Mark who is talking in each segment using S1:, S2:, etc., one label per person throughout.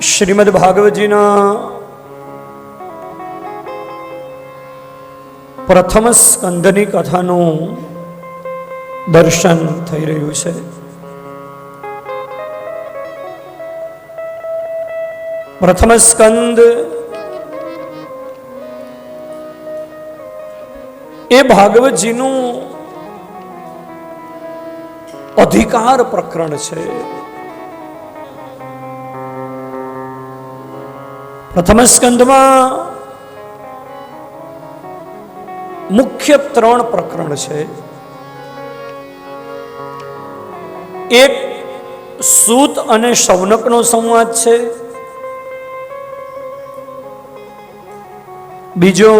S1: શ્રીમદ ભાગવતજીના પ્રથમ સ્કંદની કથાનું દર્શન થઈ રહ્યું છે. પ્રથમ સ્કંદ એ ભાગવતજીનું અધિકાર પ્રકરણ છે. પ્રથમ સ્કંદમાં મુખ્ય ત્રણ પ્રકરણ છે. એક સૂત અને શૌનકનો સંવાદ છે. બીજો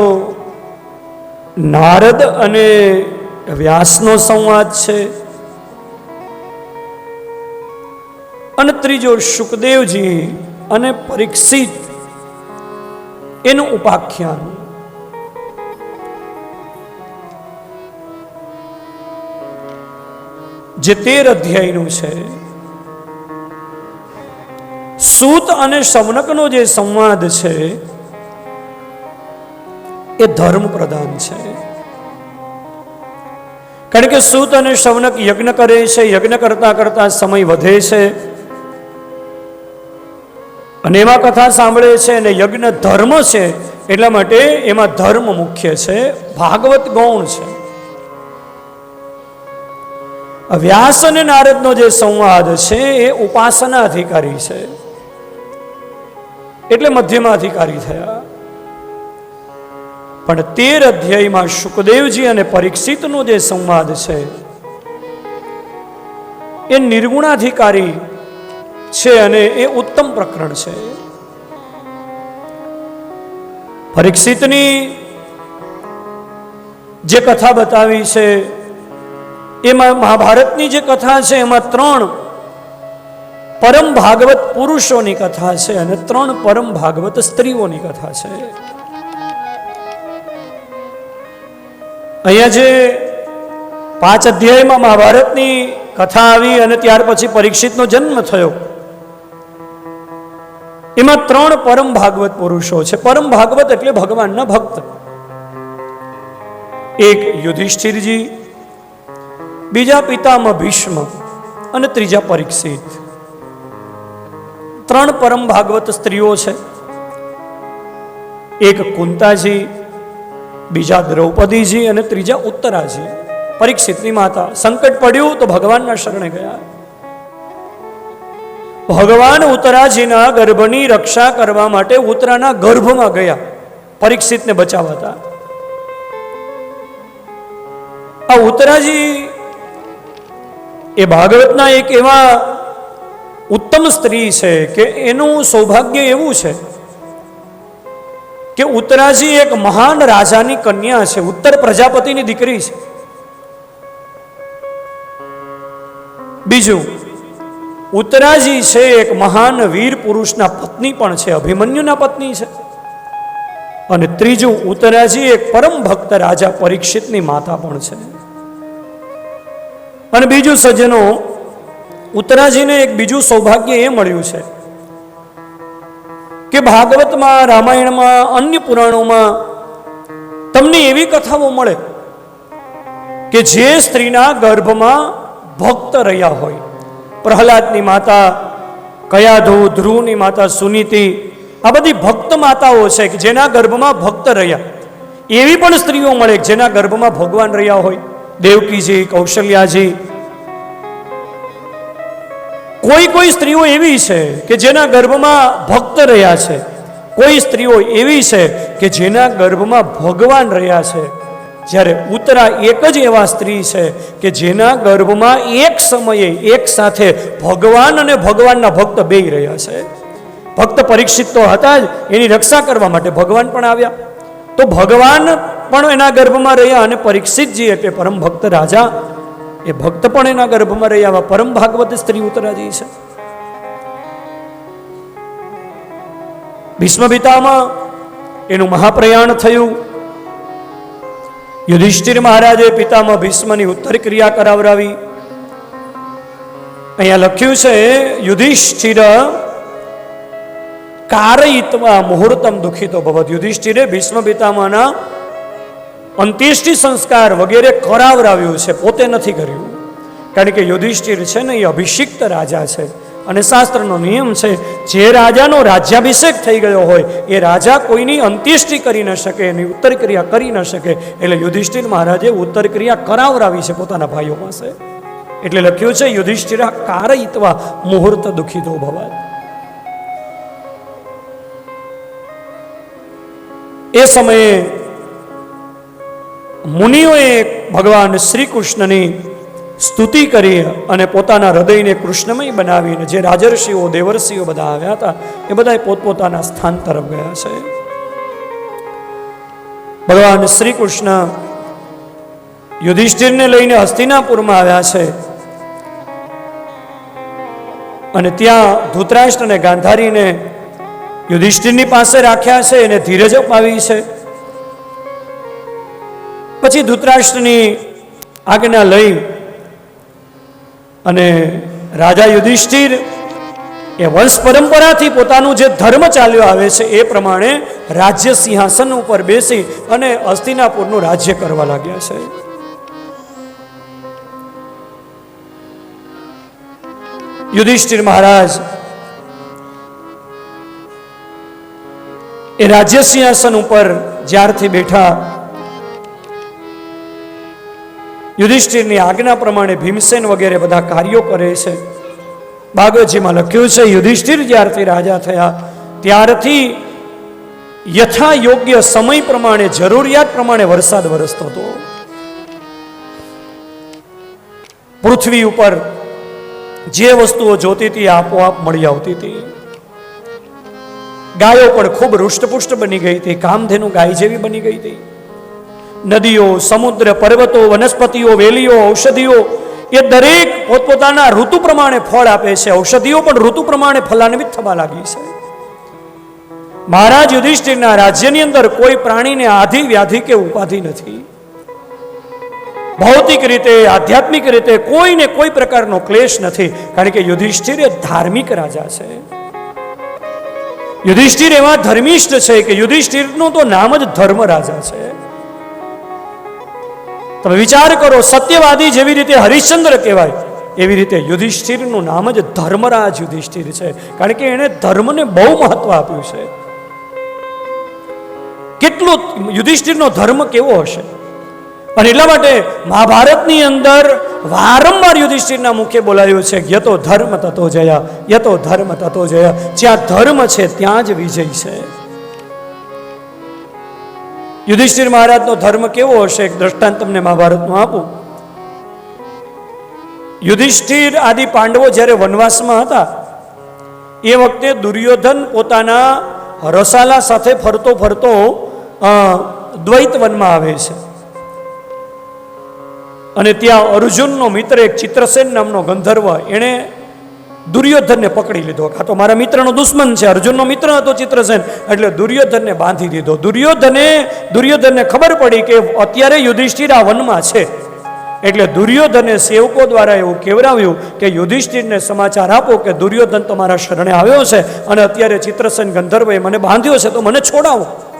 S1: નારદ અને વ્યાસનો સંવાદ છે. અને ત્રીજો સુખદેવજી અને પરીક્ષિત એનું ઉપાખ્યાન. જે તેર અધ્યાયનું છે, સૂત અને શવનકનો જે સંવાદ છે, એ ધર્મ પ્રધાન છે. કારણ કે સૂત અને શવનક યજ્ઞ કરે છે, યજ્ઞ કરતા કરતા સમય વધે છે અને એમાં કથા સાંભળે છે અને યજ્ઞ ધર્મ છે એટલા માટે એમાં ધર્મ મુખ્ય છે, ભાગવત ગૌણ છે. વ્યાસ અને નારદનો જે સંવાદ છે એ ઉપાસના અધિકારી છે. એટલે મધ્યમાં અધિકારી થયા. પણ તેર અધ્યાયમાં સુખદેવજી અને પરીક્ષિતનો જે સંવાદ છે, એ નિર્ગુણાધિકારી છે અને એ ઉત્તમ પ્રકરણ છે. પરીક્ષિતની જે કથા બતાવી છે એમાં મહાભારતની જે કથા છે, એમાં ત્રણ પરમ ભાગવત પુરુષોની કથા છે અને ત્રણ પરમ ભાગવત સ્ત્રીઓની કથા છે. અહીંયા જે પાંચ અધ્યાયમાં મહાભારતની કથા આવી અને ત્યાર પછી પરીક્ષિતનો જન્મ થયો. એમાં ત્રણ પરમ ભાગવત પુરુષો છે. પરમ ભાગવત એટલે ભગવાનના ભક્ત. એક યુધિષ્ઠિરજી, બીજા પિતામાં ભીષ્મ અને ત્રીજા પરીક્ષિત. ત્રણ પરમ ભાગવત સ્ત્રીઓ છે. એક કુંતાજી, બીજા દ્રૌપદીજી અને ત્રીજા ઉત્તરાજી. પરીક્ષિતની માતા. સંકટ પડ્યું તો ભગવાનના શરણે ગયા. ભગવાન ઉત્તરાજીના ગર્ભની રક્ષા કરવા માટે ઉત્તરાના ગર્ભમાં ગયા. પરીક્ષિતને બચાવતા. આ ઉત્તરાજી એ ભાગવતના એક એવા ઉત્તમ સ્ત્રી છે કે એનું સૌભાગ્ય એવું છે કે ઉત્તરાજી એક મહાન રાજાની કન્યા છે, ઉત્તર પ્રજાપતિની દીકરી છે. બીજું ઉત્તરાજી છે એક મહાન વીર પુરુષના પત્ની પણ છે, અભિમન્યુના પત્ની છે. અને ત્રીજું ઉત્તરાજી એક પરમ ભક્ત રાજા પરીક્ષિતની માતા પણ છે. અને બીજું સજ્જનો ઉત્તરાજીને એક બીજું સૌભાગ્ય એ મળ્યું છે કે ભાગવતમાં, રામાયણમાં, અન્ય પુરાણોમાં તમને એવી કથાઓ મળે કે જે સ્ત્રીના ગર્ભમાં ભક્ત રહ્યા હોય. પ્રહલાદની માતા, કયાધુ, ધ્રુવની માતા, સુનીતિ, આ બધી ભક્ત માતાઓ છે કે જેના ગર્ભમાં ભક્ત રહ્યા. એવી પણ સ્ત્રીઓ મળે જેના ગર્ભમાં ભગવાન રહ્યા હોય. દેવકીજી, કૌશલ્યાજી. કોઈ કોઈ સ્ત્રીઓ એવી છે કે જેના ગર્ભમાં ભક્ત રહ્યા છે. કોઈ સ્ત્રીઓ એવી છે કે જેના ગર્ભમાં ભગવાન રહ્યા છે. જ્યારે ઉત્તરા એક જ એવા સ્ત્રી છે કે જેના ગર્ભમાં એક સમયે એક સાથે ભગવાન અને ભગવાનના ભક્ત બે રહ્યા છે. ભક્ત પરીક્ષિત તો હતા જ, એની રક્ષા કરવા માટે ભગવાન પણ આવ્યા. તો ભગવાન પણ એના ગર્ભમાં રહ્યા અને પરીક્ષિતજી એટલે પરમ ભક્ત રાજા, એ ભક્ત પણ એના ગર્ભમાં રહ્યા આવા પરમ ભાગવત સ્ત્રી ઉતરાજી છે. ભીષ્મ પિતામાં એનું મહાપ્રયાણ થયું. યુધિષ્ઠિર મહારાજે પિતામાં ભીષ્મની ઉત્તર ક્રિયા કરાવરાવી. અહીંયા લખ્યું છે, યુધિષ્ઠિર કારયિતમાં મુહૂર્તમ દુઃખિતો ભવત. યુધિષ્ઠિરે ભીષ્મ પિતામાના અંત્યેષ્ટિ સંસ્કાર વગેરે કરાવરાવ્યું છે, પોતે નથી કર્યું. કારણ કે યુધિષ્ઠિર છે ને એ અભિષિક્ત રાજા છે. અને શાસ્ત્રનો નિયમ છે, જે રાજાનો રાજ્યાભિષેક થઈ ગયો હોય, એ રાજા કોઈની અંત્યેષ્ટિ કરી ન શકે, એની ઉત્તર ક્રિયા કરી ન શકે. એટલે યુધિષ્ઠિર મહારાજે ઉત્તર ક્રિયા કરાવરાવી છે પોતાના ભાઈઓ પાસે. એટલે લખ્યું છે, યુધિષ્ઠિરા કારયિત્વા મુહૂર્ત દુઃખિતો ભવાય એ સમયે મુનિઓએ ભગવાન શ્રી કૃષ્ણની સ્તુતિ કરી અને પોતાના હૃદયને કૃષ્ણમય બનાવીને જે રાજર્ષિઓ, દેવર્ષિઓ બધા આવ્યા હતા, એ બધા પોતપોતાના સ્થાન તરફ ગયા છે. ભગવાન શ્રી કૃષ્ણ યુધિષ્ઠિરને લઈને હસ્તિનાપુરમાં આવ્યા છે. અને ત્યાં ધૂતરાષ્ટ્ર અને ગાંધારીને યુધિષ્ઠિરની પાસે રાખ્યા છે એને ધીરજ અપાવી છે. પછી ધૃતરાષ્ટ્રની આજ્ઞા લઈ અને રાજા યુધિષ્ઠિર એ વંશ પરંપરાથી પોતાનું જે ધર્મ ચાલ્યો આવે છે એ પ્રમાણે રાજ્ય સિંહાસન ઉપર બેસી અને અસ્તિનાપુરનું રાજ્ય કરવા લાગ્યા છે. યુધિષ્ઠિર મહારાજ એ રાજ્ય સિંહાસન ઉપર જ્યારથી બેઠા યુધિષ્ઠિરની આજ્ઞા પ્રમાણે ભીમસેન વગેરે બધા કાર્યો કરે છે. ભાગવતજીમાં લખ્યું છે, યુધિષ્ઠિર જ્યારથી રાજા થયા, ત્યારથી યથા યોગ્ય સમય પ્રમાણે, જરૂરિયાત પ્રમાણે વરસાદ વરસતો હતો. પૃથ્વી ઉપર જે વસ્તુઓ જોતી હતી આપોઆપ મળી આવતી હતી. ગાયો પણ ખૂબ હૃષ્ટપુષ્ટ બની ગઈ હતી, કામધેનુ ગાય જેવી બની ગઈ હતી. નદીઓ, સમુદ્ર, પર્વતો, વનસ્પતિઓ, વેલીઓ, ઔષધિઓ, એ દરેક પોતપોતાના ઋતુ પ્રમાણે ફળ આપે છે. ઔષધિઓ પણ ઋતુ પ્રમાણે ફલાન્વિત થવા લાગી છે. મહારાજ યુધિષ્ઠિરના રાજ્યની અંદર કોઈ પ્રાણીને આધિ વ્યાધિ કે ઉપાધિ નથી. ભૌતિક રીતે, આધ્યાત્મિક રીતે કોઈને કોઈ પ્રકારનો ક્લેશ નથી. કારણ કે યુધિષ્ઠિર એ ધાર્મિક રાજા છે. યુધિષ્ઠિર એવા ધર્મિષ્ઠ છે કે યુધિષ્ઠિરનું તો નામ જ ધર્મ રાજા છે. તમે વિચાર કરો, સત્યવાદી જેવી રીતે હરિશ્ચંદ્ર કહેવાય, એવી રીતે યુધિષ્ઠિરનું નામ જ ધર્મરાજ યુધિષ્ઠિર છે. કારણ કે એણે ધર્મને બહુ મહત્વ આપ્યું છે. કેટલો યુધિષ્ઠિરનો ધર્મ કેવો હશે? પણ એટલા માટે મહાભારતની અંદર વારંવાર યુધિષ્ઠિરના મુખે બોલાયું છે યતો ધર્મ તતો જયા, યતો ધર્મ તતો જયા. જ્યાં ધર્મ છે, ત્યાં જ વિજય છે. યુધિષ્ઠિર મહારાજનો ધર્મ કેવો હશે એક દ્રષ્ટાંત તમને મહાભારતનું આપું. યુધિષ્ઠિર આદિ પાંડવો જ્યારે વનવાસમાં હતા, એ વખતે દુર્યોધન પોતાના રસાલા સાથે ફરતો ફરતો દ્વૈત વનમાં આવે છે. અને ત્યાં અર્જુનનો મિત્ર એક ચિત્રસેન નામનો ગંધર્વ, એણે દુર્યોધનને પકડી લીધો. આ તો મારા મિત્રનો દુશ્મન છે, અર્જુનનો મિત્ર હતો ચિત્રસેન એટલે દુર્યોધનને બાંધી દીધો. દુર્યોધને, દુર્યોધનને ખબર પડી કે અત્યારે યુધિષ્ઠિર આ વનમાં છે. એટલે દુર્યોધને સેવકો દ્વારા એવું કેવરાવ્યું કે યુધિષ્ઠિરને સમાચાર આપો કે દુર્યોધન તમારા શરણે આવ્યો છે અને અત્યારે ચિત્રસેન ગંધર્વએ મને બાંધ્યો છે, તો મને છોડાવો.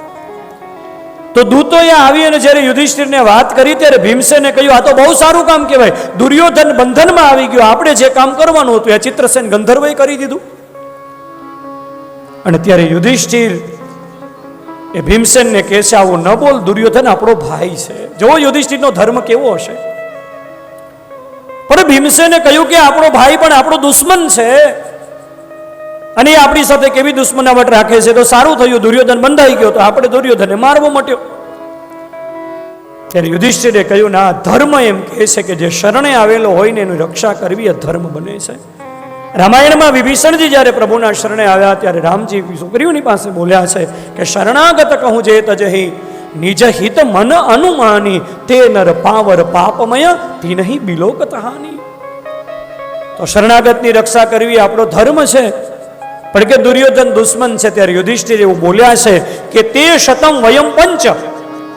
S1: તો દૂતોએ આવી અને જ્યારે યુધિષ્ઠિરને વાત કરી, ત્યારે ભીમસેને કહ્યું, આ તો બહુ સારું કામ કહેવાય. દુર્યોધન બંધનમાં આવી ગયો. આપણે જે કામ કરવાનું હતું એ ચિત્રસેન ગંધર્વે કરી દીધું. અને ત્યારે યુધિષ્ઠિર એ ભીમસેનને કહે છે, આવું ન બોલ, દુર્યોધન આપણો ભાઈ છે. જો યુધિષ્ઠિરનો ધર્મ કેવો હશે. પણ ભીમસેને કહ્યું કે, આપણો ભાઈ પણ આપણો દુશ્મન છે. અને એ આપણી સાથે કેવી દુશ્મનાવટ રાખે છે? તો સારું થયું, દુર્યોધન બંધાઈ ગયો તો આપણે દુર્યોધનને મારવો મટ્યો. ત્યારે યુધિષ્ઠિરે કહ્યું, ના, ધર્મ એમ કહે છે કે જે શરણે આવેલો હોય ને એની રક્ષા કરવી એ ધર્મ બને છે. રામાયણમાં વિભીષણજી જ્યારે પ્રભુના શરણે આવ્યા, ત્યારે રામજી છોકરીઓની પાસે બોલ્યા છે કે, શરણાગત કહું જે તજહી નિજ હિત મન અનુમાની, તે નર પાવર પાપમય તિનહી નહીં બિલોકત તો શરણાગતની રક્ષા કરવી આપણો ધર્મ છે. પણ કે દુર્યોધન દુશ્મન છે ત્યારે યુધિષ્ઠિર એવું બોલ્યા છે કે તે શતમ વયમ પંચ.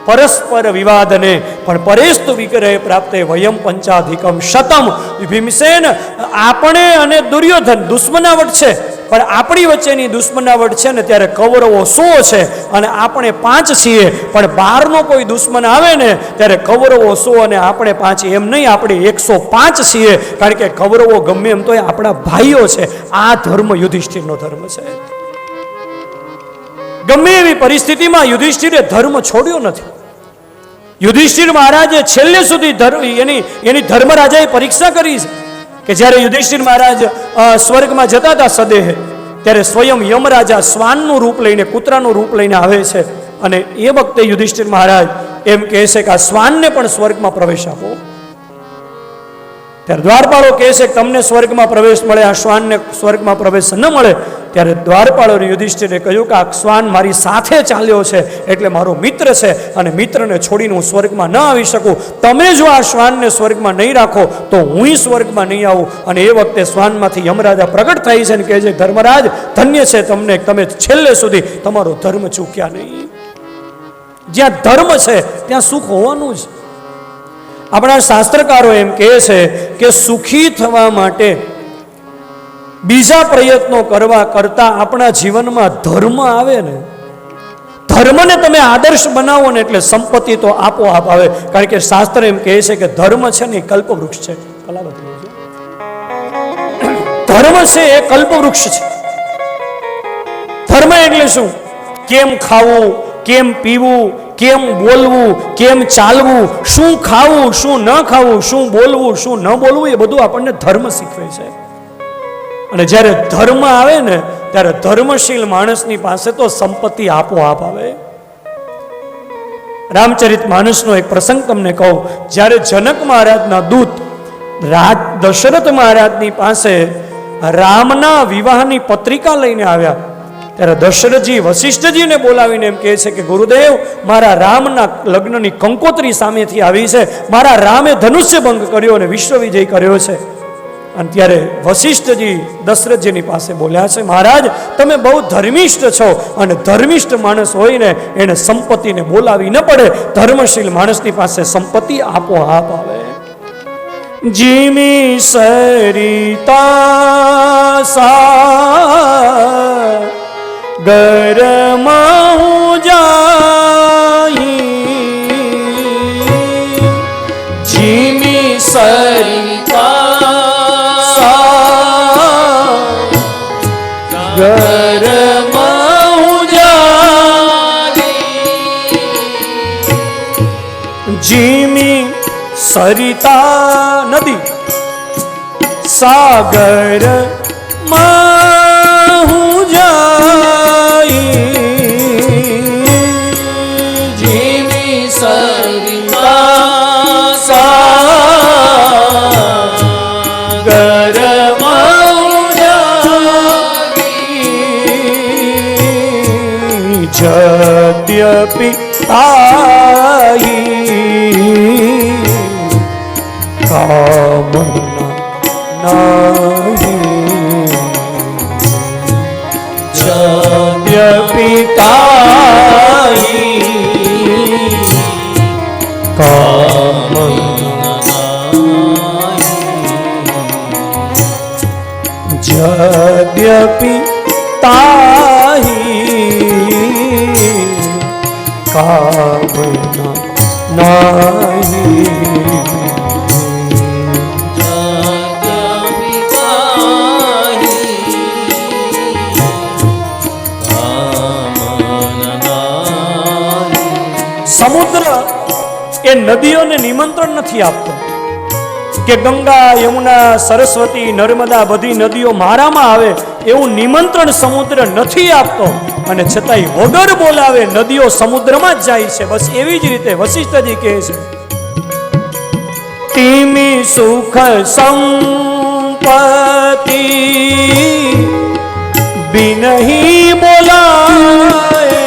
S1: પરસ્પર વિવાદને પણ પરેસ્તુ વિગ્રહે પ્રાપ્તે વયમ પંચાધિકમ શતમ. ભીમસેન આપણે અને દુર્યોધન દુશ્મનાવટ છે. પણ આપણી વચ્ચેની દુશ્મનાવટ છે ને ત્યારે કૌરવો સો છે અને આપણે પાંચ છીએ. પણ બહારનો કોઈ દુશ્મન આવે ને ત્યારે કૌરવો સો અને આપણે પાંચ. એમ નહીં, આપણે એકસો પાંચ છીએ. કારણ કે કૌરવો ગમે એમ તો એ આપણા ભાઈઓ છે. આ ધર્મ યુધિષ્ઠિરનો ધર્મ છે. ગમે એવી પરિસ્થિતિમાં યુધિષ્ઠિરે ધર્મ છોડ્યો નથી. યુધિષ્ઠિર મહારાજે છેલ્લે સુધી એની એની ધર્મરાજાએ પરીક્ષા કરી છે. કે જ્યારે યુધિષ્ઠિર મહારાજ સ્વર્ગમાં જતા હતા સદેહ, ત્યારે સ્વયં યમરાજા શ્વાનનું રૂપ લઈને, કૂતરાનું રૂપ લઈને આવે છે અને એ વખતે યુધિષ્ઠિર મહારાજ એમ કહે છે કે આ શ્વાનને પણ સ્વર્ગમાં પ્રવેશ આપો. ત્યારે દ્વારપાળો કહે છે કે તમને સ્વર્ગમાં પ્રવેશ મળે, આ શ્વાનને સ્વર્ગમાં પ્રવેશ ન મળે. ત્યારે દ્વારપાળો યુધિષ્ઠિરે કહ્યું કે આ શ્વાન મારી સાથે ચાલ્યો છે, એટલે મારો મિત્ર છે અને મિત્રને છોડીને હું સ્વર્ગમાં ન આવી શકું. તમે જો આ શ્વાનને સ્વર્ગમાં નહીં રાખો, તો હું સ્વર્ગમાં નહીં આવું. અને એ વખતે શ્વાનમાંથી યમરાજા પ્રગટ થાય છે અને કહે છે, ધર્મરાજ, ધન્ય છે તમને તમે છેલ્લે સુધી તમારો ધર્મ ચૂક્યા નહીં. જ્યાં ધર્મ છે, ત્યાં સુખ હોવાનું જ. આપણા શાસ્ત્રકારો એમ કહે છે કે સુખી થવા માટે બીજા પ્રયત્નો કરવા કરતા આપણા જીવનમાં ધર્મ આવે ને, ધર્મને તમે આદર્શ બનાવો ને એટલે સંપત્તિ તો આપોઆપ આવે. કારણ કે શાસ્ત્ર એમ કહે છે કે ધર્મ છે ને એ કલ્પવૃક્ષ છે. ધર્મ છે એ કલ્પવૃક્ષ છે. ધર્મ એટલે શું? કેમ ખાવું? કેમ પીવું, કેમ બોલવું, કેમ ચાલવું, શું ખાવું, શું ન ખાવું, શું બોલવું, શું ન બોલવું, એ બધું આપણને ધર્મ શીખવે છે. અને જ્યારે ધર્મ આવે ને, ત્યારે ધર્મશીલ માણસની પાસે તો સંપત્તિ આપોઆપ આવે. રામચરિત માનસનો એક પ્રસંગ તમને કહું. જ્યારે જનક મહારાજના દૂત રાજ, દશરથ મહારાજની પાસે રામના વિવાહની પત્રિકા લઈને આવ્યા ત્યારે દશરથજી વશિષ્ઠજીને બોલાવીને એમ કહે છે કે ગુરુદેવ, મારા રામના લગ્નની કંકોત્રી સામેથી આવી છે. મારા રામે ધનુષ્ય ભંગ કર્યો અને વિશ્વ વિજય કર્યો છે. અને ત્યારે વશિષ્ઠજી દશરથજીની પાસે બોલ્યા છે, મહારાજ, તમે બહુ ધર્મિષ્ઠ છો અને ધર્મિષ્ઠ માણસ હોઈને એને સંપત્તિને બોલાવી ન પડે. ધર્મશીલ માણસની પાસે સંપત્તિ આપોઆપ આવે. જીમી સરિતા સા ગરમાં હું જાઈ જીમી સરિતા ગર જીમી સરિતા નદી. સાગરમાં જદ્યપિ તાઈ એ નદીઓને નિમંત્રણ નથી આપતો? કે ગંગા, યમુના, સરસ્વતી, નર્મદા બધી નદીઓ મારામાં આવે એવું નિમંત્રણ સમુદ્ર નથી આપતો? અને છતાંય વગર બોલાવે નદીઓ સમુદ્રમાં જ જાય છે. બસ એવી જ રીતે વશિષ્ઠજી કહે છે. તિમી સુખ સંપતિ બિનહી બોલાય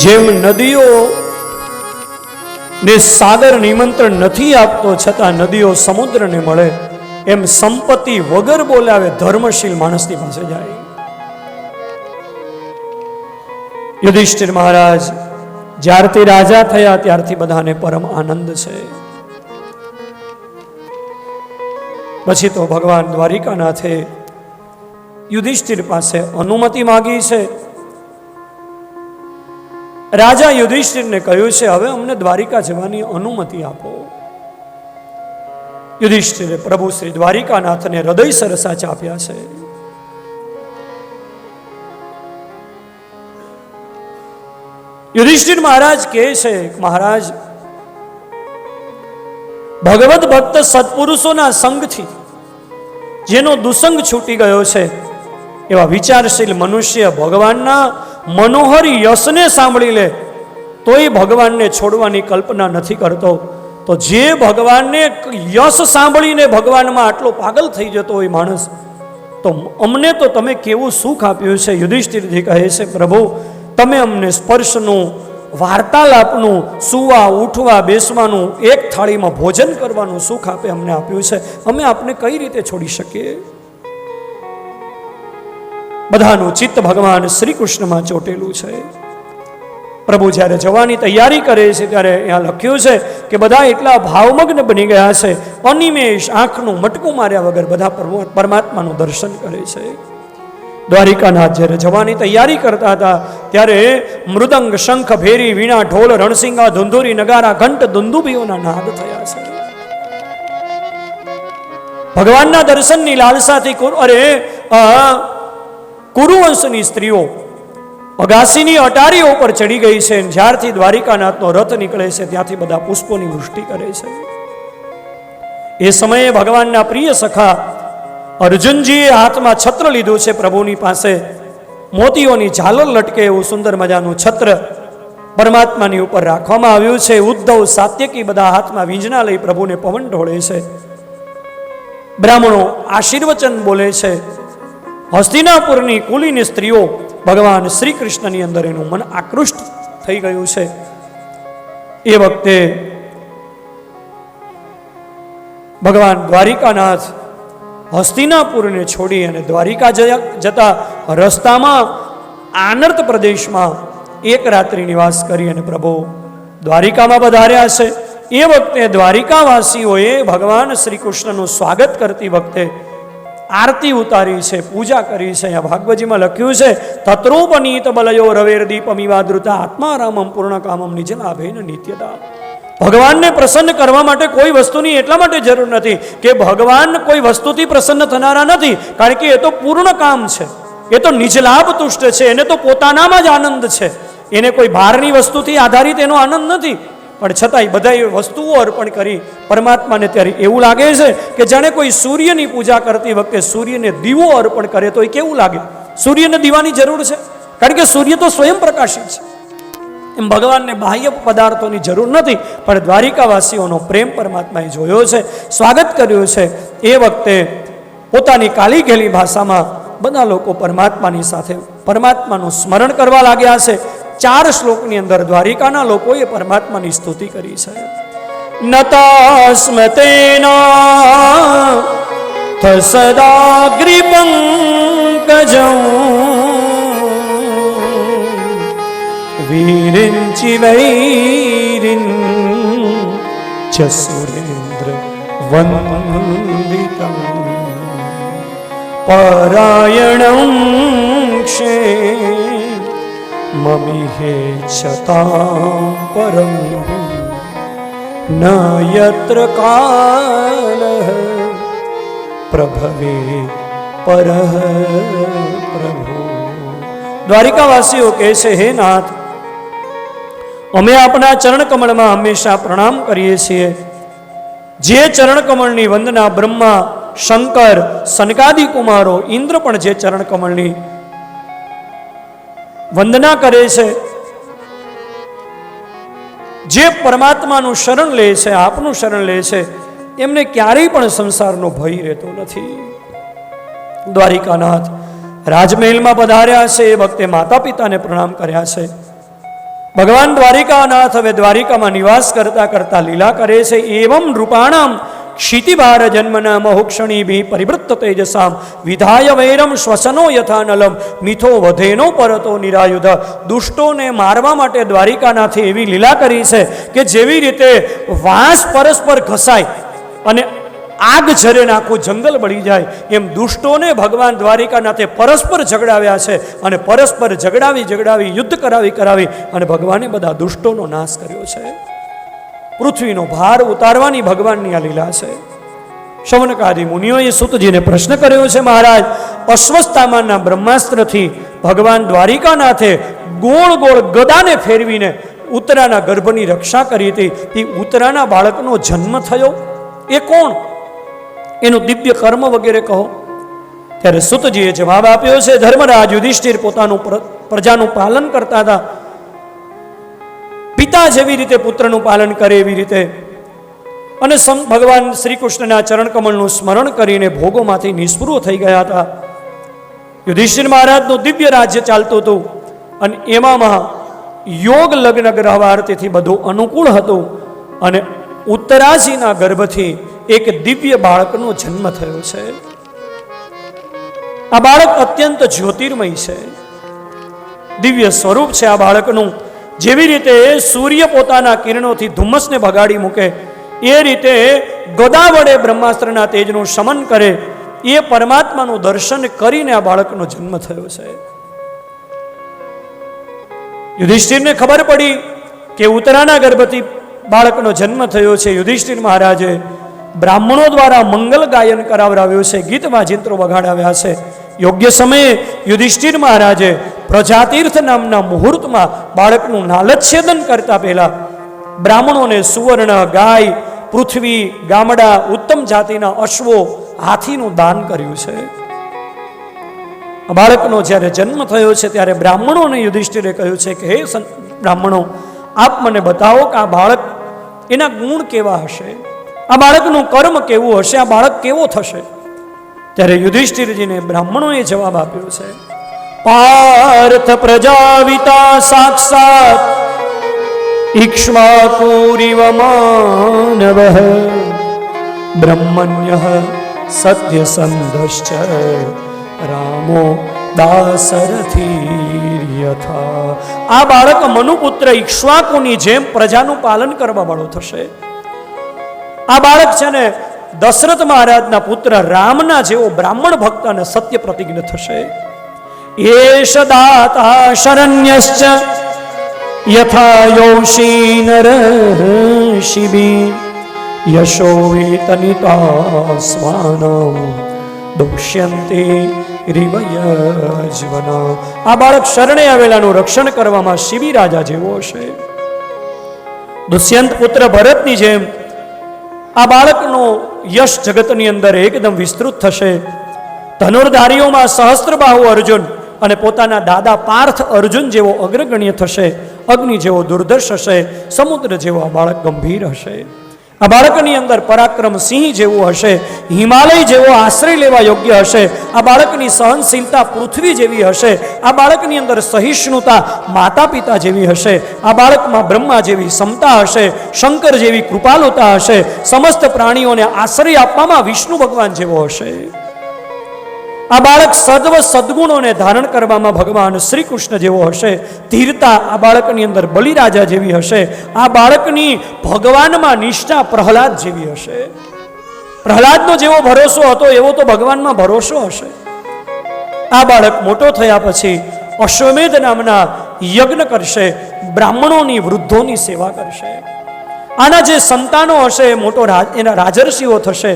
S1: જેમ નદીઓ ને સાગર નિમંત્રણ નથી આપતો છતાં નદીઓ સમુદ્રને મળે, એમ સંપત્તિ વગર બોલાવે ધર્મશીલ માણસની પાસે જાય. યુધિષ્ઠિર મહારાજ જ્યારથી રાજા થયા ત્યારથી બધાને પરમ આનંદ છે. પછી તો ભગવાન દ્વારિકાનાથે યુધિષ્ઠિર પાસે અનુમતિ માગી છે. રાજા યુધિષ્ઠિરને કહ્યું છે, હવે અમને દ્વારિકા જવાની અનુમતિ આપો. યુધિષ્ઠિરે પ્રભુ શ્રી દ્વારિકાનાથને હૃદય સરસા ચાપ્યા છે. યુધિષ્ઠિર મહારાજ કહે છે, મહારાજ ભગવત ભક્ત સત્પુરુષોના સંગથી, જેનો દુસંગ છૂટી ગયો છે એવા વિચારશીલ મનુષ્ય ભગવાનના મનોહર યશને સાંભળી લે, તોય ભગવાનને છોડવાની કલ્પના નથી કરતો. તો જે ભગવાનને યશ સાંભળીને ભગવાનમાં આટલો પાગલ થઈ જતો હોય માણસ, તો અમને તો તમે કેવું સુખ આપ્યું છે? યુધિષ્ઠિરજી કહે છે, પ્રભુ, તમે અમને સ્પર્શનું, વાર્તાલાપનું, સુવા, ઉઠવા, બેસવાનું, એક થાળીમાં ભોજન કરવાનું સુખ આપે અમને આપ્યું છે. અમે આપને કઈ રીતે છોડી શકીએ? બધાનું ચિત્ત ભગવાન શ્રી કૃષ્ણમાં ચોટેલું છે. પ્રભુ જ્યારે જવાની તૈયારી કરે છે, ત્યારે અહીંયા લખ્યું છે કે બધા એટલા ભાવમગ્ન બની ગયા છે, અનિમેષ આંખનું મટકું માર્યા વગર બધા પરમ- પરમાત્માનું દર્શન કરે છે. દ્વારિકાનાથ જ્યારે જવાની તૈયારી કરતા હતા, ત્યારે મૃદંગ શંખ ભેરી વીણા ઢોલ રણસિંગા ધુંધુરી નગારા ઘંટ દુંદુભીઓના નાદ થયા છે. ભગવાનના દર્શનની લાલસાથી કુર- અરે આ કુરુવંશની સ્ત્રીઓ અગાસીની અટારીઓ પર ચડી ગઈ છે જ્યારથી દ્વારિકાનાથનો રથ નીકળે છે, ત્યાંથી બધા પુષ્પોની વૃષ્ટિ કરે છે. એ સમયે ભગવાનના પ્રિય સખા અર્જુનજીએ હાથમાં છત્ર લીધું છે પ્રભુની પાસે. મોતીઓની ઝાલર લટકે એવું સુંદર મજાનું છત્ર પરમાત્માની ઉપર રાખવામાં આવ્યું છે. ઉદ્ધવ, સાત્યકી બધા હાથમાં વીંજના લઈ પ્રભુને પવન ઢોળે છે. બ્રાહ્મણો આશીર્વચન બોલે છે. હસ્તિનાપુરની કુલીની સ્ત્રીઓ ભગવાન શ્રી કૃષ્ણની અંદર એનું મન આકૃષ્ટ થઈ ગયું છે. એ વખતે ભગવાન દ્વારિકાનાથ હસ્તિનાપુરને છોડી અને દ્વારિકા જતા રસ્તામાં આનર્ત પ્રદેશમાં એક રાત્રિ નિવાસ કરી અને પ્રભુ દ્વારિકામાં વધાર્યા છે. એ વખતે દ્વારિકાવાસીઓએ ભગવાન શ્રી કૃષ્ણનું સ્વાગત કરતી વખતે આરતી ઉતારી છે, પૂજા કરી છે, અહીંયા ભાગવતજીમાં લખ્યું છે, તત્રોપનીત બલયો રવેર દીપમિવાદૃતા આત્મારામમ પૂર્ણ કામમ નિજલાભેન નિત્યતા. ભગવાનને પ્રસન્ન કરવા માટે કોઈ વસ્તુની એટલા માટે જરૂર નથી કે ભગવાન કોઈ વસ્તુથી પ્રસન્ન થનારા નથી, કારણ કે એ તો પૂર્ણ કામ છે. એ તો નિજલાભ તુષ્ટ છે, એને તો પોતાનામાં જ આનંદ છે. એને કોઈ બહારની વસ્તુથી આધારિત એનો આનંદ નથી. પણ છતાંય બધાએ વસ્તુઓ અર્પણ કરી પરમાત્માને ત્યારે એવું લાગે છે કે જાણે કોઈ સૂર્યની પૂજા કરતી વખતે સૂર્યને દીવો અર્પણ કરે તો એ કેવું લાગે? સૂર્યને દીવાની જરૂર છે? કારણ કે સૂર્ય તો સ્વયં પ્રકાશિત છે. એમ ભગવાનને બાહ્ય પદાર્થોની જરૂર નથી, પણ દ્વારિકાવાસીઓનો પ્રેમ પરમાત્માએ જોયો છે, સ્વાગત કર્યું છે. એ વખતે પોતાની કાલી ઘેલી ભાષામાં બધા લોકો પરમાત્માની સાથે, પરમાત્માનું સ્મરણ કરવા લાગ્યા છે. ચાર શ્લોકની અંદર દ્વારિકાના લોકોએ પરમાત્માની સ્તુતિ કરી છે. નતાસ્મતેના સદાગ્રિપંકજં વીરિંચિ વૈરિન ચ સુરેન્દ્ર વંદિતમ પરાયણ ક્ષે મમિહે છતાં પરમ ન યત્ર કાલ પ્રભવે પર પ્રભુ દ્વારિકાવાસીઓ કહે છે હે નાથ અમે આપણા ચરણ કમળમાં હંમેશા પ્રણામ કરીએ છીએ. જે ચરણ કમળની વંદના બ્રહ્મા, શંકર સનકાદિ કુમારો ઇન્દ્ર પણ જે ચરણ કમળની વંદના કરે છે. જે પરમાત્માનું શરણ લે છે, આપનું શરણ લે છે, એમને ક્યારેય પણ સંસારનો ભય રહેતો નથી. દ્વારિકાનાથ રાજમહેલમાં પધાર્યા છે, એ વખતે માતા પિતાને પ્રણામ કર્યા છે. ભગવાન દ્વારિકાનાથ હવે દ્વારિકામાં નિવાસ કરતા કરતા લીલા કરે છે, એવમ નૃપાણામ ક્ષિતિભાર જન્મના મહુક્ષણી ભી પરિવૃત્ત તેજસામ વિધાય વૈરમ શ્વસનો યથા નલમ મિથો વધેનો પરતો નિરાયુધ દુષ્ટોને મારવા માટે દ્વારિકાનાથે એવી લીલા કરી છે કે જેવી રીતે વાંસ પરસ્પર ઘસાય અને આગ ઝરે નાખું જંગલ બળી જાય એમ દુષ્ટોને ભગવાન દ્વારિકાનાથે પરસ્પર ઝઘડાવ્યા છે અને પરસ્પર ઝઘડાવી ઝઘડાવી યુદ્ધ કરાવી કરાવી અને ભગવાને બધા દુષ્ટોનો નાશ કર્યો છે પૃથ્વીનો ભાર ઉતારવાની ભગવાનની આ લીલા છે. શવનકાદી મુનિઓએ સુતજીને પ્રશ્ન કર્યો છે, મહારાજ અશ્વસ્થામાના બ્રહ્માસ્ત્રથી ભગવાન દ્વારિકાનાથે ગોળ ગોળ ગદાને ફેરવીને ઉત્તરાના ગર્ભની રક્ષા કરી હતી. તે ઉત્તરાના બાળકનો જન્મ થયો. એ કોણ? એનું દિવ્ય કર્મ વગેરે કહો. ત્યારે સુતજીએ જવાબ આપ્યો છે, ધર્મરાજ યુધિષ્ઠિર પોતાનું પ્રજાનું પાલન કરતા હતા. પિતા જેવી રીતે પુત્રનું પાલન કરે એવી રીતે. અને સમ, ભગવાન શ્રી કૃષ્ણના ચરણ કમળનું સ્મરણ કરીને ભોગોમાંથી નિષ્પૃહ થઈ ગયા હતા. યુધિષ્ઠિર મહારાજનું દિવ્ય રાજ્ય ચાલતું હતું અને એમાં યોગ લગ્ન ગ્રહવાર તેથી બધું અનુકૂળ હતું અને ઉત્તરાજીના ગર્ભથી એક દિવ્ય બાળકનો જન્મ થયો છે. આ બાળક અત્યંત જ્યોતિર્મય છે. દિવ્ય સ્વરૂપ છે આ બાળકનું. જેવી રીતે સૂર્ય પોતાના કિરણોથી ધુમ્મસને ભગાડી મૂકે, એ રીતે ગદા વડે બ્રહ્માસ્ત્રના તેજનું શમન કરે, એ પરમાત્માનું દર્શન કરીને આ બાળકનો જન્મ થયો છે. યુધિષ્ઠિરને ખબર પડી કે ઉત્તરાના ગર્ભથી બાળકનો જન્મ થયો છે. યુધિષ્ઠિર મહારાજે બ્રાહ્મણો દ્વારા મંગલ ગાયન કરાવરાવ્યું છે. ગીત વાજિંત્રો વગાડાવ્યા છે. યોગ્ય સમયે યુધિષ્ઠિર મહારાજે પ્રજાતીર્થ નામના મુહૂર્તમાં બાળકનું નાલચ્છેદન કરતા પહેલા બ્રાહ્મણોને સુવર્ણ, ગાય, પૃથ્વી, ગામડા, ઉત્તમ જાતિના અશ્વો હાથીનું દાન કર્યું છે. બાળકનો જ્યારે જન્મ થયો છે ત્યારે બ્રાહ્મણોને યુધિષ્ઠિરે કહ્યું છે કે, હે બ્રાહ્મણો, આપ મને બતાવો કે આ બાળક એના ગુણ કેવા હશે? આ બાળકનું કર્મ કેવું હશે? આ બાળક કેવો થશે? ત્યારે યુધિષ્ઠિરજીને બ્રાહ્મણોએ જવાબ આપ્યો છે પાર્થ પ્રજાવિતા સાક્ષાત ઇક્ષ્માકુરિવ માનવ બ્રહ્મણ્ય સત્ય સંધશ્ચ રામો દાસરથી આ બાળક મનુપુત્ર ઇક્ષ્વાકુની જેમ પ્રજાનું પાલન કરવા વાળો થશે. આ બાળક છે ને દશરથ મહારાજના પુત્ર રામના જેવો બ્રાહ્મણ ભક્ત અને સત્ય પ્રતિજ્ઞ થશે. એષ દાતા શરણ્યશ્ચ યથા યોષી નર શિબી યશો વેતનિતા સ્વાન દુષ્યંતે રિવયજવના આ બાળક શરણે આવેલાનું રક્ષણ કરવામાં શિબી રાજા જેવો છે દુષ્યંત પુત્ર ભરતની જેમ આ બાળકનો યશ જગતની અંદર એકદમ વિસ્તૃત થશે ધનુર્ધારીઓમાં સહસ્ત્રબાહુ અર્જુન અને પોતાના દાદા પાર્થ અર્જુન જેવો અગ્રગણ્ય થશે, અગ્નિ જેવો દુર્દર્શ હશે, સમુદ્ર જેવો આ બાળક ગંભીર હશે. આ બાળકની અંદર પરાક્રમ સિંહ જેવું હશે, હિમાલય જેવો આશ્રય લેવા યોગ્ય હશે, આ બાળકની સહનશીલતા પૃથ્વી જેવી હશે, આ બાળકની અંદર સહિષ્ણુતા માતા પિતા જેવી હશે, આ બાળકમાં બ્રહ્મા જેવી સમતા હશે, શંકર જેવી કૃપાલુતા હશે, સમસ્ત પ્રાણીઓને આશ્રય આપવામાં વિષ્ણુ ભગવાન જેવો હશે. આ બાળક સર્વ સદગુણોને ધારણ કરવામાં ભગવાન શ્રી કૃષ્ણ જેવો હશે. ધીરતા આ બાળકની અંદર બલિરાજા જેવી હશે. આ બાળકની ભગવાનમાં નિષ્ઠા પ્રહલાદ જેવી હશે. પ્રહલાદનો જેવો ભરોસો હતો, એવો તો ભગવાનમાં ભરોસો હશે. આ બાળક મોટો થયા પછી અશ્વમેધ નામના યજ્ઞ કરશે, બ્રાહ્મણોની વૃદ્ધોની સેવા કરશે. આના જે સંતાનો હશે મોટો એના રાજર્ષિઓ થશે.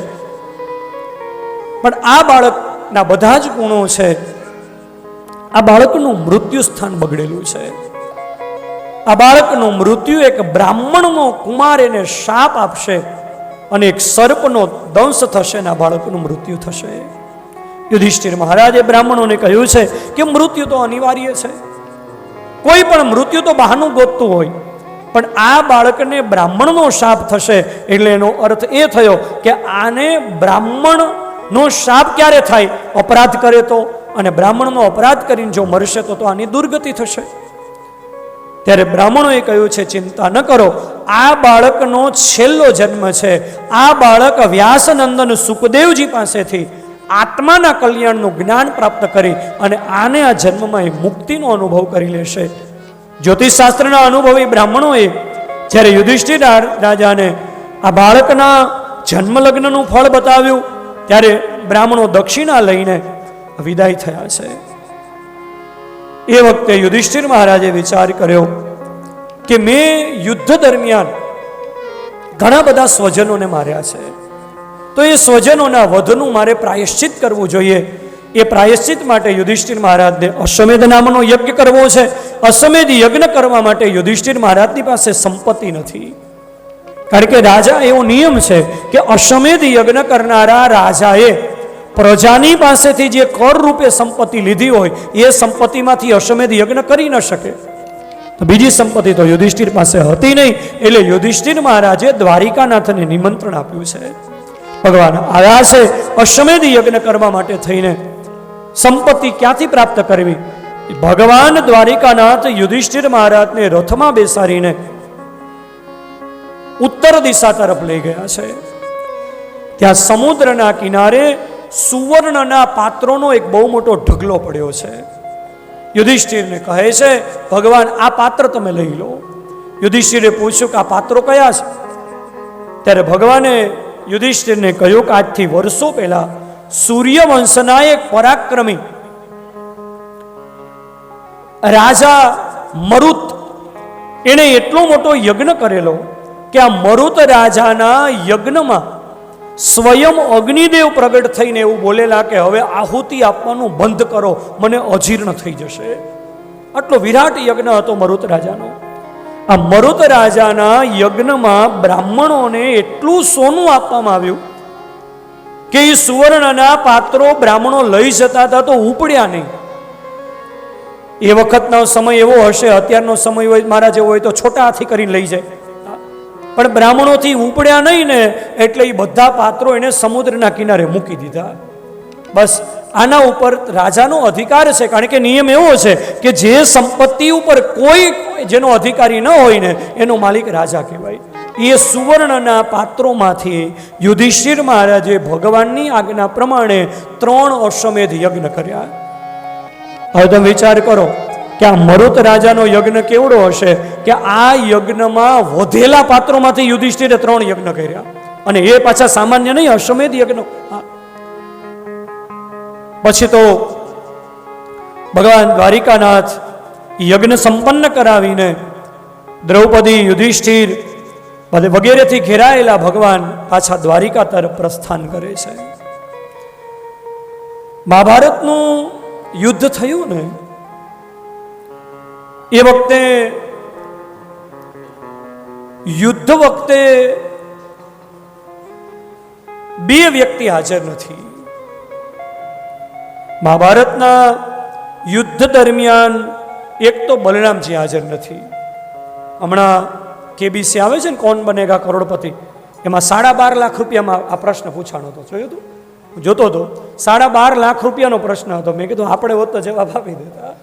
S1: પણ આ બાળક ના બધા જ ગુણો છે. આ બાળકનું મૃત્યુ સ્થાન બગડેલું છે. આ બાળકનું મૃત્યુ એક બ્રાહ્મણનો કુમાર એને શાપ આપશે અને એક સર્પનો દંશ થશે અને આ બાળકનું મૃત્યુ થશે. યુધિષ્ઠિર મહારાજે બ્રાહ્મણોને કહ્યું છે કે મૃત્યુ તો અનિવાર્ય છે. કોઈ પણ મૃત્યુ તો બહાનું ગોતતું હોય, પણ આ બાળકને બ્રાહ્મણનો શાપ થશે એટલે એનો અર્થ એ થયો કે આને બ્રાહ્મણનો શાપ ક્યારે થાય? અપરાધ કરે તો અને બ્રાહ્મણનો અપરાધ કરીને જો મરશે તો તો આની દુર્ગતિ થશે. ત્યારે બ્રાહ્મણોએ કહ્યું છે, ચિંતા ન કરો. આ બાળકનો છેલ્લો જન્મ છે. આ બાળક વ્યાસનંદન સુખદેવજી પાસેથી આત્માના કલ્યાણનું જ્ઞાન પ્રાપ્ત કરી અને આને આ જન્મમાં એ મુક્તિનો અનુભવ કરી લેશે. જ્યોતિષશાસ્ત્રના અનુભવી બ્રાહ્મણોએ જ્યારે યુધિષ્ઠિર રાજાને આ બાળકના જન્મ લગ્નનું ફળ બતાવ્યું ત્યારે બ્રાહ્મણો દક્ષિણા લઈને વિદાય થયા છે. એ વખતે યુધિષ્ઠિર મહારાજે વિચાર કર્યો કે મેં યુદ્ધ દરમિયાન ઘણા બધા સ્વજનોને માર્યા છે. તો એ સ્વજનોના વધનું મારે પ્રાયશ્ચિત કરવું જોઈએ. એ પ્રાયશ્ચિત માટે યુધિષ્ઠિર મહારાજને અશ્વમેધ નામનો યજ્ઞ કરવો છે. અશ્વમેધ યજ્ઞ કરવા માટે યુધિષ્ઠિર મહારાજની પાસે સંપત્તિ નથી. કારણ કે રાજા એવો નિયમ છે કે અશ્વમેધ યજ્ઞ કરનારા રાજાએ પ્રજાની પાસેથી જે કર રૂપે સંપત્તિ લીધી હોય, એ સંપત્તિમાંથી અશ્વમેધ યજ્ઞ કરી ન શકે. તો બીજી સંપત્તિ તો યુધિષ્ઠિર પાસે હતી નહીં, એટલે યુધિષ્ઠિર મહારાજે દ્વારિકાનાથને નિમંત્રણ આપ્યું છે. ભગવાન આવ્યા છે અશ્વમેધ યજ્ઞ કરવા માટે થઈને. સંપત્તિ ક્યાંથી પ્રાપ્ત કરવી? ભગવાન દ્વારિકાનાથ યુધિષ્ઠિર મહારાજને રથમાં બેસાડીને ઉત્તર દિશા તરફ લઈ ગયા છે. ત્યાં સમુદ્રના કિનારે સુવર્ણના પાત્રોનો એક બહુ મોટો ઢગલો પડ્યો છે. યુધિષ્ઠિરને કહે છે, ભગવાન, આ પાત્ર તમે લઈ લો. યુધિષ્ઠિરે પૂછ્યું કે આ પાત્રો કયા છે? ત્યારે ભગવાને યુધિષ્ઠિરને કહ્યું કે આજથી વર્ષો પહેલા સૂર્યવંશના એક પરાક્રમી રાજા મરુત, એણે એટલો મોટો યજ્ઞ કરેલો કે આ મરુત રાજાના યજ્ઞમાં સ્વયં અગ્નિદેવ પ્રગટ થઈને એવું બોલેલા કે હવે આહુતિ આપવાનું બંધ કરો, મને અજીર્ણ થઈ જશે. આટલો વિરાટ યજ્ઞ હતો મરુત રાજાનો. આ મરુત રાજાના યજ્ઞમાં બ્રાહ્મણોને એટલું સોનું આપવામાં આવ્યું કે એ સુવર્ણના પાત્રો બ્રાહ્મણો લઈ જતા હતા તો ઉપડ્યા નહીં. એ વખતનો સમય એવો હશે, અત્યારનો સમય હોય, મારા જેવો હોય તો છોટા હાથી કરીને લઈ જાય. પણ બ્રાહ્મણોથી ઉપડ્યા નહીં ને, એટલે એ બધા પાત્રો એને સમુદ્રના કિનારે મૂકી દીધા. બસ, આના ઉપર રાજાનો અધિકાર છે, કારણ કે નિયમ એવો છે કે જે સંપત્તિ ઉપર કોઈ જેનો અધિકારી ન હોય ને, એનો માલિક રાજા કહેવાય. એ સુવર્ણના પાત્રોમાંથી યુધિષ્ઠિર મહારાજે ભગવાનની આજ્ઞા પ્રમાણે ત્રણ અશ્વમેધ યજ્ઞ કર્યા. હવે તમે વિચાર કરો કે આ મરુત રાજાનો યજ્ઞ કેવડો હશે કે આ યજ્ઞમાં વધેલા પાત્રોમાંથી યુધિષ્ઠિરે ત્રણ યજ્ઞ કર્યા. અને એ પાછા સામાન્ય નહીં, અશ્વમેધ યજ્ઞ. પછી તો ભગવાન દ્વારિકાનાથ યજ્ઞ સંપન્ન કરાવીને દ્રૌપદી, યુધિષ્ઠિર વગેરેથી ઘેરાયેલા ભગવાન પાછા દ્વારિકા તરફ પ્રસ્થાન કરે છે. મહાભારતનું યુદ્ધ થયું ને એ વખતે યુદ્ધ વખતે બે વ્યક્તિ હાજર નથી. મહાભારતના યુદ્ધ દરમિયાન એક તો બલરામજી હાજર નથી. હમણાં કેબીસી આવે છે ને, કોણ બનેગા કરોડપતિ? એમાં સાડા બાર લાખ રૂપિયામાં આ પ્રશ્ન પૂછાણો હતો. જોયું હતું જોતો હતો. સાડા બાર લાખ રૂપિયાનો પ્રશ્ન હતો. મેં કીધું, આપણે હોત તો જવાબ આપી દેતા.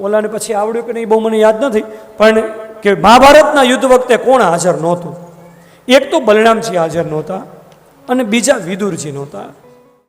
S1: ઓલાને પછી આવડ્યું કે નહીં બહુ મને યાદ નથી, પણ કે મહાભારતના યુદ્ધ વખતે કોણ હાજર નહોતું? એક તો બલરામજી હાજર નહોતા અને બીજા વિદુરજી નહોતા.